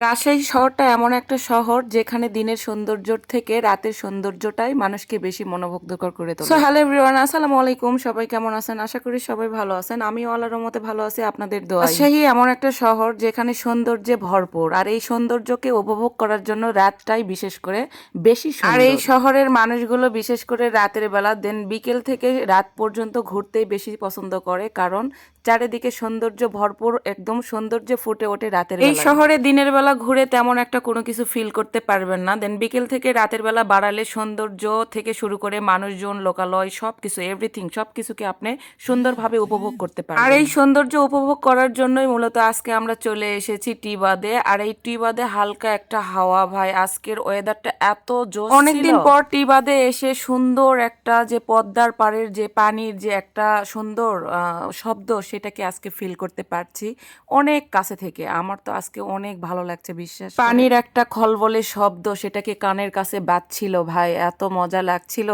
রাজশাহী শহরটা এমন একটা শহর যেখানে দিনের সৌন্দর্য থেকে রাতের সৌন্দর্যটাই মানুষকে বেশি মনোমুগ্ধকর করে তোলে। সো হ্যালো এভরিওয়ান আসসালামু আলাইকুম সবাই কেমন আছেন? আশা করি সবাই ভালো আছেন। আমিও আল্লাহর মতে ভালো আছি আপনাদের দোয়া রাজশাহী এমন একটা শহর যেখানে সৌন্দর্যে ভরপুর আর এই সৌন্দর্যকে উপভোগ করার জন্য রাতটাই বিশেষ করে বেশি আর এই শহরের মানুষগুলো বিশেষ করে রাতের বেলা দেন বিকেল থেকে রাত পর্যন্ত ঘুরতেই বেশি পছন্দ করে কারণ চারিদিকে সৌন্দর্য ভরপুর একদম সৌন্দর্য ফুটে ওঠে রাতের এই শহরে দিনের বেলা ঘুরে তেমন একটা কোনো কিছু ফিল করতে পারবেন না। দেন বিকেল থেকে রাতের বেলা বাড়ালে সৌন্দর্য থেকে শুরু করে মানুষজন লোকালয় সব কিছু এভরিথিং সব কিছুকে আপনি সুন্দরভাবে উপভোগ করতে পারেন আর এই সৌন্দর্য উপভোগ করার জন্যই মূলত আজকে আমরা চলে এসেছি টিবাদে আর এই টিবাদে হালকা একটা হাওয়া ভাই। আজকের ওয়েদারটা এত জোর অনেকদিন পর টিবাদে এসে সুন্দর একটা যে পদ্মার পাড়ের যে পানির যে একটা সুন্দর আহ, শব্দ সেটাকে আজকে ফিল করতে পারছি অনেক কাছে থেকে। আমার তো আজকে অনেক ভালো লাগছে বিশ্বাস পানির একটা খলবলে শব্দ সেটাকে কানের কাছে বাজছিল ভাই। এত মজা লাগছিল।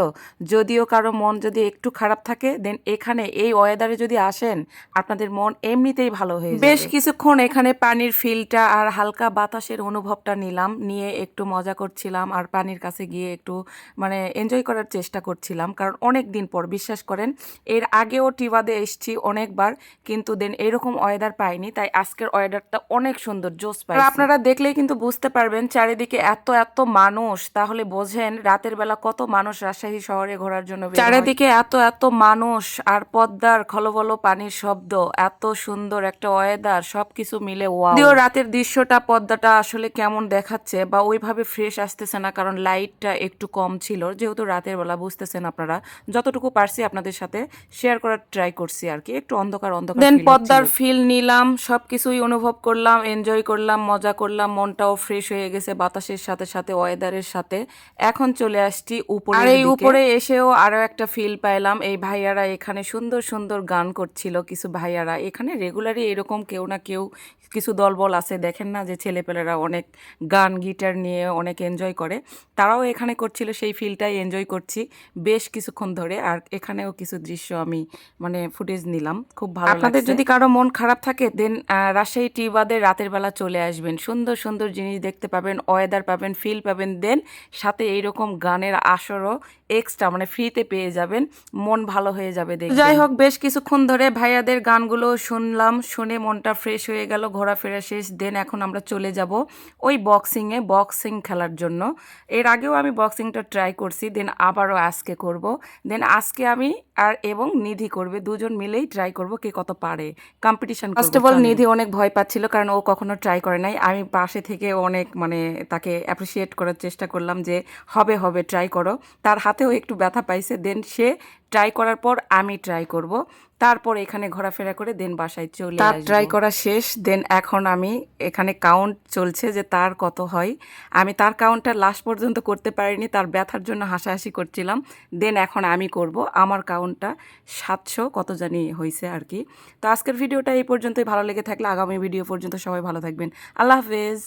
যদিও কারও মন যদি একটু খারাপ থাকে দেন এখানে এই ওয়েদারে যদি আসেন আপনাদের মন এমনিতেই ভালো হয়ে বেশ কিছুক্ষণ এখানে পানির ফিলটা আর হালকা বাতাসের অনুভবটা নিলাম নিয়ে একটু মজা করছিলাম আর পানির কাছে গিয়ে একটু মানে এনজয় করার চেষ্টা করছিলাম। কারণ অনেক দিন পর বিশ্বাস করেন এর আগেও টিবাদে এসছি অনেকবার। কিন্তু দেন এরকম ওয়েদার পাইনি তাই আজকের ওয়েদারটা অনেক সুন্দর জোস পাই আপনারা দেখলেই কিন্তু বুঝতে পারবেন চারিদিকে এত এত মানুষ তাহলে বোঝেন রাতের বেলা কত মানুষ রাজশাহী শহরে ঘোরার জন্য চারিদিকে এত এত মানুষ আর পদ্মার খলবল পানির শব্দ এত সুন্দর একটা ওয়েদার সবকিছু মিলে ওয়াও রাতের দৃশ্যটা পদ্মাটা আসলে কেমন দেখাচ্ছে বা ওইভাবে ফ্রেশ আসতেছে না কারণ লাইটটা একটু কম ছিল যেহেতু রাতের বেলা বুঝতেছেন আপনারা যতটুকু পারছি আপনাদের সাথে শেয়ার করার ট্রাই করছি আর কি একটু অন্ধকার অন্ধকার দেন পদ্মার ফিল নিলাম সবকিছুই অনুভব করলাম এনজয় করলাম মজা করলাম মনটাও ফ্রেশ হয়ে গেছে বাতাসের সাথে সাথে ওয়েদারের সাথে। এখন চলে আসছি উপরে আর এই উপরে এসেও আরও একটা ফিল পাইলাম এই ভাইয়ারা এখানে সুন্দর সুন্দর গান করছিল কিছু ভাইয়ারা। এখানে রেগুলারই এরকম কেউ না কেউ কিছু দলবল আছে দেখেন না যে ছেলেপেলেরা অনেক গান গিটার নিয়ে অনেক এনজয় করে। তারাও এখানে করছিল সেই ফিলটাই এনজয় করছি বেশ কিছুক্ষণ ধরে। আর এখানেও কিছু দৃশ্য আমি মানে ফুটেজ নিলাম খুব ভালো আপনাদের যদি কারও মন খারাপ থাকে দেন রাজশাহী টি বাদে রাতের বেলা চলে আসবেন। সুন্দর সুন্দর জিনিস দেখতে পাবেন ওয়েদার পাবেন ফিল পাবেন দেন সাথে এইরকম গানের আসরও এক্সট্রা মানে ফ্রিতে পেয়ে যাবেন। মন ভালো হয়ে যাবে দেখে যাই হোক বেশ কিছুক্ষণ ধরে ভাইয়াদের গানগুলো শুনলাম শুনে মনটা ফ্রেশ হয়ে গেল ঘোরাফেরা শেষ দেন এখন আমরা চলে যাব ওই বক্সিংয়ে বক্সিং খেলার জন্য। এর আগেও আমি বক্সিংটা ট্রাই করছি দেন আবারও আজকে করব। দেন আজকে আমি আর এবং নিধি করবে দুজন মিলেই ট্রাই করব কে কত পারে competition first of all Nidhi অনেক ভয় পাচ্ছিল কারণ ও কখনো ট্রাই করে নাই। আমি পাশে থেকে অনেক মানে তাকে অ্যাপ্রিসিয়েট করার চেষ্টা করলাম যে হবে হবে ট্রাই করো। তার হাতেও একটু ব্যথা পাইছে দেন সে ট্রাই করার পর আমি ট্রাই করব। তারপর এখানে ঘোরাফেরা করে দেন বাসায় চলে তার ট্রাই করা শেষ দেন এখন আমি এখানে কাউন্ট চলছে যে তার কত হয়। আমি তার কাউন্টটা লাস্ট পর্যন্ত করতে পারিনি তার ব্যথার জন্য হাসাহাসি করছিলাম। দেন এখন আমি করব। আমার কাউন্টটা সাতশো কত জানি হয়েছে আর কি। তো আজকের ভিডিওটা এই পর্যন্তই। ভালো লেগে থাকলে আগামী ভিডিও পর্যন্ত সবাই ভালো থাকবেন। আল্লাহ হাফেজ।